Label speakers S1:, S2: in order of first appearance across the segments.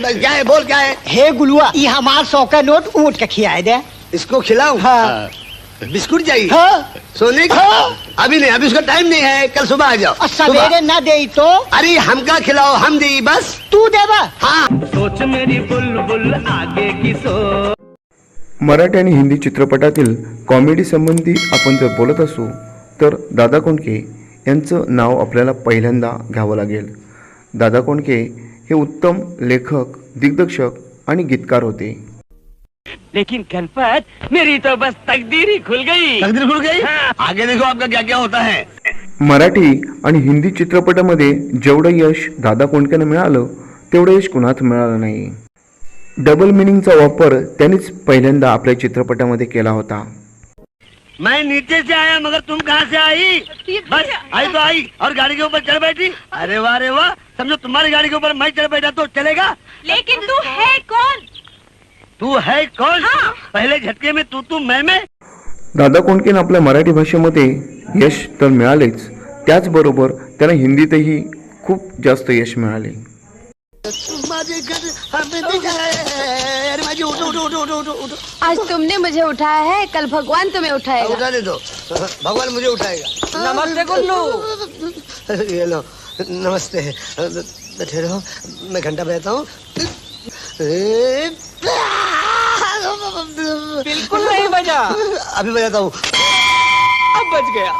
S1: क्या है बोल क्या है?
S2: हे गुलुआ ये हमार सौ का नोट ऊँट के खियाए दे।
S1: इसको खिलाऊं?
S2: हाँ।
S1: बिस्कुट चाहिए?
S2: हाँ।
S1: सोने का? अभी नहीं अभी उसका टाइम नहीं है कल सुबह आ जाओ।
S2: सवेरे न दे तो?
S1: अरे हमका खिलाओ हम दी बस।
S2: तू देवा
S1: हाँ।
S3: सोच मेरी बुलबुल आगे की
S4: मराठी आणि हिंदी चित्रपटातील कॉमेडी संबंधी आपण जर बोलत असू तर दादा कोंडके यांचं नाव आपल्याला पहिल्यांदा घ्यावं लागेल. दादा कोंडके हे उत्तम लेखक दिग्दर्शक आणि गीतकार होते.
S3: लेकिन गणपत मेरी तो बस तकदीर ही खुल गई.
S1: तकदीर खुल गई? आगे देखो आपका क्या क्या होता है।
S4: मराठी आणि हिंदी चित्रपटामध्ये जेवढं यश दादा कोंडकेनं मिळालं तेवढं यश कुणाच मिळालं नाही. डबल मिनिंगचा वापर त्यांनीच पहिल्यांदा आपल्या चित्रपटामध्ये केला होता.
S1: मैं नीचे से आया मगर तुम कहाँ से आई? बस आई तो आई और गाड़ी के ऊपर चढ़ बैठी। अरे वाह अरे वाह। समझो तुम्हारी गाड़ी के ऊपर मैं चढ़ बैठा तो चलेगा?
S5: लेकिन तू है कौन?
S1: तू है कौन?
S5: हाँ।
S1: पहले झटके में तू तू मैं मैं।
S4: दादा कोंडकेनं आपल्या मराठी भाषेमध्ये यश तर मिळालेच. त्याचबरोबर त्यांना हिंदीतही खूप जास्त यश मिळाले.
S1: माझे घर हमें दिखाए. अरे माझी उठो उठो उठो उठो उठो उठो
S5: आज तुमने मुझे उठाया है कल भगवान तुम्हें उठाएगा।
S1: उठा दे दो भगवान मुझे उठाएगा।
S2: नमस्ते गुल्लू
S1: ये लो नमस्ते। बैठे रहो। मैं घंटा बजाता हूँ।
S2: बिल्कुल नहीं बजा।
S1: अभी बजाता हूँ।
S2: अब बच गया।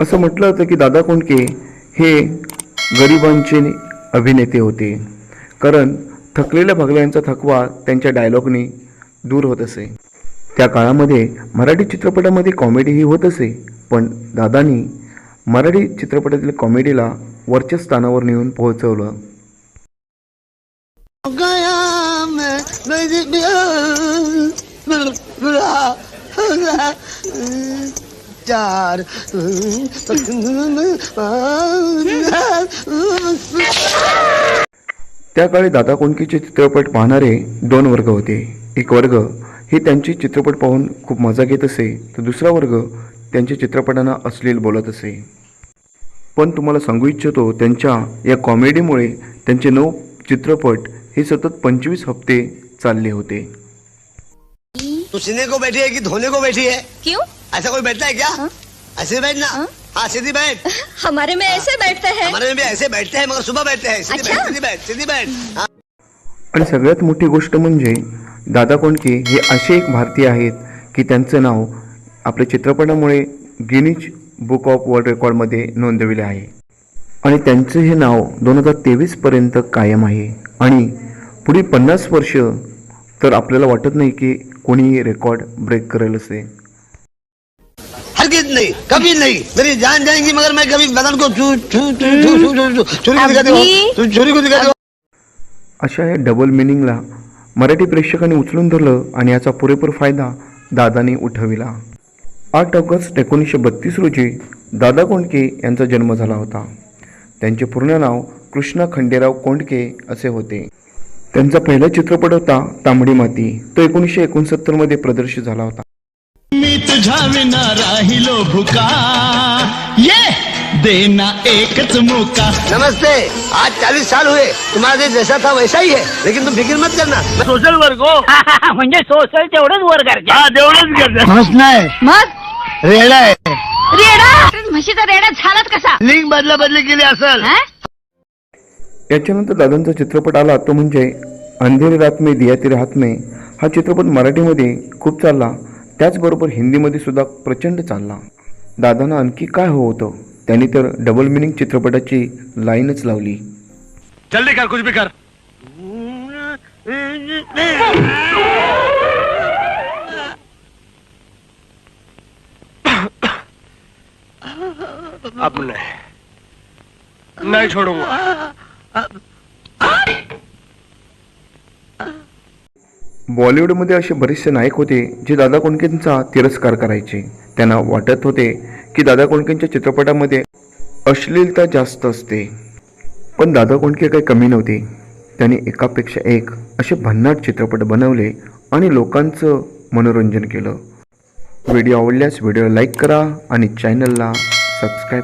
S4: असं म्हटलं होतं की दादा कोंडके हे गरिबांचे अभिनेते होते. कारण थकलेल्या भगल्यांचा थकवा त्यांच्या डायलॉगनी दूर होत असे. त्या काळामध्ये मराठी चित्रपटामध्ये कॉमेडीही होत असे. पण दादानी मराठी चित्रपटातील कॉमेडीला वरच्या स्थानावर नेऊन पोहोचवलं.
S1: चार
S4: त्या काळी दादा कोंडकेचे चित्रपट पाहणारे दोन वर्ग होते. एक वर्ग हे त्यांचे चित्रपट पाहून खूप मजा घेत असे तर दुसरा वर्ग त्यांच्या चित्रपटांना अश्लील बोलत असे. पण तुम्हाला सांगू इच्छितो त्यांच्या या कॉमेडीमुळे त्यांचे नऊ चित्रपट हे सतत पंचवीस हप्ते चालले होते.
S1: को बैठी है कि धोने को बैठी है?
S5: क्यों?
S1: ऐसा कोई बैठता है क्या? ऐसे बैठना? हाँ। सीधी बैठ।
S5: हमारे में ऐसे बैठते हैं।
S1: हमारे में भी ऐसे बैठते हैं मगर सुबह बैठते हैं। सीधी बैठ। सीधी बैठ सीधी बैठ।
S4: आणि सगळ्यात मोठी गोष्ट म्हणजे दादा कोंडके हे असे एक भारतीय आहेत की त्यांचं नाव आपल्या चित्रपटामुळे गिनीज बुक ऑफ वर्ल्ड रेकॉर्डमध्ये नोंदविले आहे. आणि त्यांचं हे नाव दोन हजार तेवीसपर्यंत कायम आहे. आणि पुढील पन्नास वर्ष तर आपल्याला वाटत नाही की कोणी रेकॉर्ड ब्रेक करेल असे.
S1: हरगिज नहीं कभी नहीं. मेरी जान जाएंगी मगर मैं कभी बदन को छू छू छू छू छू छू छू छुरी को दिखा दो
S5: अभी-
S1: तू छुरी को दिखा दो
S4: अशा या डबल मिनिंगला मराठी प्रेक्षकांनी उचलून धरलं आणि याचा पुरेपूर फायदा दादाने उठविला. आठ ऑगस्ट एकोणीसशे बत्तीस रोजी दादा कोंडके यांचा जन्म झाला होता. त्यांचे पूर्ण नाव कृष्णा खंडेराव कोंडके असे होते. त्यांचा पहिला चित्रपट होता तांबडी माती. तो एकोणीसशे एकोणसत्तरमध्ये प्रदर्शित झाला होता.
S6: मी तुझ्या विना राहिलो भुका. ये देना एकच मुका.
S1: नमस्ते आज चालीस साल हुए. तुम्हारा देश जैसा था वैसा ही है लेकिन तुम फिक्र मत करना. सोशल वर्ग हो.
S3: म्हणजे सोशल तेवढंच वर करते
S1: हाँ तेवढंच करते. हसना है
S5: मग
S1: रेडा है
S5: रेडा? म्हशीचा रेडा झालाच कसा?
S1: लिंग बदला बदली केली असल.
S5: हा?
S4: याच्यानंतर दादांचा चित्रपट आला तो म्हणजे अंधेरी रात में दिया तेरे हात में हा चित्रपट मराठीमध्ये खूप चालला. त्याचबरोबर हिंदीमध्ये सुद्धा प्रचंड चालला. दादांना आणखी काय हो होतं? त्यांनी तर डबल मिनिंग चित्रपटाची लाईनच लावली.
S1: जल्दी कर कुछ भी कर.
S7: अब नहीं। नहीं छोड़ूंगा।
S4: बॉलिवूडमध्ये असे बरेचसे नायक होते जे दादा कोंडकेंचा तिरस्कार करायचे. त्यांना वाटत होते की दादा कोंडकेंच्या चित्रपटामध्ये अश्लीलता जास्त असते. पण दादा कोंडके काही कमी नव्हते. त्यांनी एकापेक्षा एक असे भन्नाट चित्रपट बनवले आणि लोकांचं मनोरंजन केलं. व्हिडिओ आवडल्यास व्हिडिओ लाईक करा आणि चॅनलला सबस्क्राईब